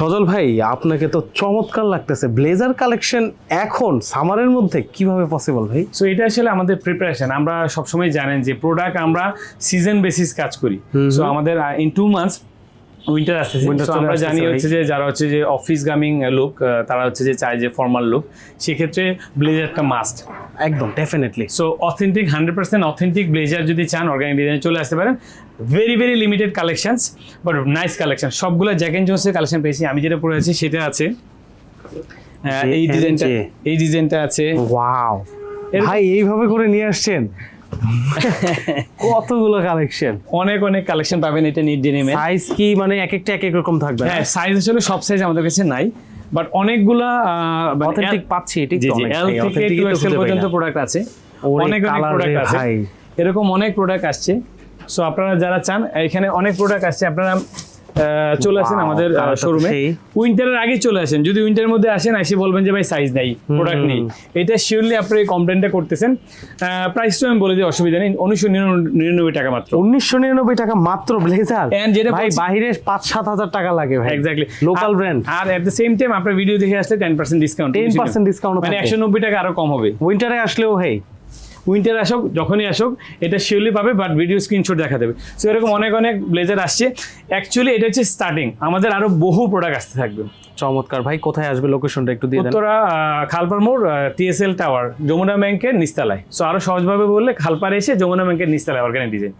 সজল ভাই আপনাকে তো চমৎকার লাগতেছে। ব্লেজার কালেকশন এখন সামারের মধ্যে কীভাবে পসিবল ভাই? সো এটা আসলে আমাদের প্রিপারেশন আমরা সবসময় জানেন যে প্রোডাক্ট আমরা সিজন বেসিস কাজ করি। সো আমাদের ইন টু মান্থস উইন্টার আসতেছে। আমরা জানি হচ্ছে যে যারা হচ্ছে যে অফিস গামিং লুক তারা হচ্ছে যে চায় যে ফর্মাল লুক সেক্ষেত্রে ব্লেজারটা মাস্ট একদম definitely so authentic hundred percent authentic blazer যদি চান অর্গানিক ডিজাইন চলে আসতে পারেন। Very very limited collections but nice collection সবগুলো জ্যাক এন্ড জোন্সের কালেকশন পেয়েছি। আমি যেটা পরে আছি সেটা আছে। এই ডিজাইনটা এই ডিজাইনটা আছে। ওয়াও ভাই এইভাবে করে নিয়ে আসছেন? কতগুলো কালেকশন অনেক অনেক কালেকশন পাবেন এটা নিট ডেনিমে সাইজ কি মানে এক একটা এক এক রকম থাকবে? হ্যাঁ সাইজ আসলে সব সাইজ আমাদের কাছে নাই। বাট অনেকগুলা মানে অথেন্টিক পাচ্ছি এটি জি তো এল থেকে টু এক্সেল পর্যন্ত প্রোডাক্ট আছে। অনেক অনেক প্রোডাক্ট আছে। এরকম অনেক প্রোডাক্ট আসছে। সো আপনারা যারা চান এখানে অনেক প্রোডাক্ট আসছে। আপনারা চলে আসেন আমাদের শোরুমে উইন্টারের আগে চলে আসেন। যদি উইন্টারের মধ্যে আসেন এসে বলবেন যে ভাই সাইজ নেই প্রোডাক্ট নেই। এটা শিওরলি আপনি কমপ্লেনটা করতেছেন। প্রাইসটা আমি বলে দিই অসুবিধা নেই। উনিশশো নিরানব্বই টাকা মাত্র। উনিশশো নিরানব্বই টাকা মাত্র ব্লেজার যেটা ভাই বাইরে পাঁচ সাত হাজার টাকা লাগে ভাই। এক্স্যাক্টলি লোকাল ব্র্যান্ড আর এট দ্য সেম টাইম আপনার ভিডিও দেখে আসলে টেন পার্সেন্ট ডিসকাউন্ট 10% discount ও মানে একশো নব্বই টাকা আরও কম হবে। উইন্টারে আসলেও ভাই উইন্টার আসুক যখনই আসুক এটা শিওরলি পাবে বাট ভিডিও স্ক্রিনশট দেখা দেবে। সো এরকম অনেক অনেক ব্লেজার আসছে। অ্যাকচুয়ালি এটা হচ্ছে স্টার্টিং আমাদের আরও বহু প্রোডাক্ট আসতে থাকবে। চমৎকার। ভাই কোথায় আসবে? লোকেশনটা একটু দিয়ে দেন। উত্তরা খালপার মোড় টিএসএল টাওয়ার যমুনা ব্যাংকের নিস্তালায় সো আরও সহজভাবে বললে খালপার এসে যমুনা ব্যাংকের নিস্তালায় অর্গানিক ডিজাইন